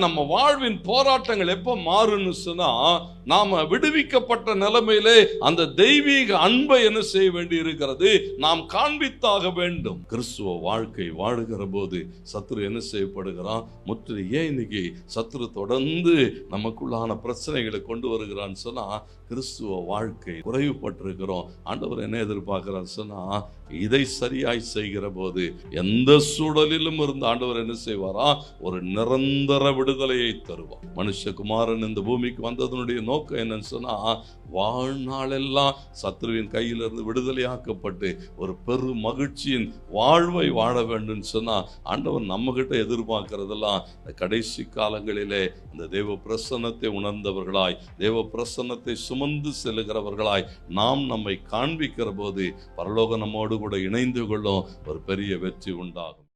நம்ம வாழ்வின் போராட்டங்கள் எப்ப மாறுன்னு சொன்னா நாம விடுவிக்கப்பட்ட நிலைமையிலே அந்த தெய்வீக அன்பை என்ன செய்ய வேண்டி இருக்கிறது? நாம் காண்பித்தாக வேண்டும். கிறிஸ்துவ வாழ்க்கை வாழுகிற போது சத்துரு என்ன செய்யப்படுகிறான்? முற்று ஏன் இன்னைக்கு சத்ரு தொடர்ந்து நமக்குள்ளான பிரச்சனைகளை கொண்டு வருகிறான்னு சொன்னா கிறிஸ்துவ வாழ்க்கை குறைவுபட்டிருக்கிறோம். ஆண்டவர் என்ன எதிர்பார்க்கிறான்னு சொன்னா இதை சரியாய் செய்கிற போது எந்த சூழலிலும் இருந்து ஆண்டவர் என்ன செய்வாரா? ஒரு நிரந்தர விடுதலையை தருவான். மனுஷகுமாரன் இந்த பூமிக்கு வந்ததனுடைய நோக்கம் என்னன்னு சொன்னா வாழ்நாளெல்லாம் சத்ருவின் கையிலிருந்து விடுதலையாக்கப்பட்டு ஒரு பெரு மகிழ்ச்சியின் வாழ்வை வாழ வேண்டும் சொன்னா ஆண்டவன் நம்ம கிட்ட எதிர்பார்க்கிறதெல்லாம் இந்த கடைசி காலங்களிலே இந்த தேவ பிரசன்னத்தை உணர்ந்தவர்களாய் தேவ பிரசன்னத்தை சுமந்து செல்லுகிறவர்களாய் நாம் நம்மை காண்பிக்கிற போது பரலோக நம்மோடு கூட இணைந்து கொள்ளும் ஒரு பெரிய வெற்றி உண்டாகும்.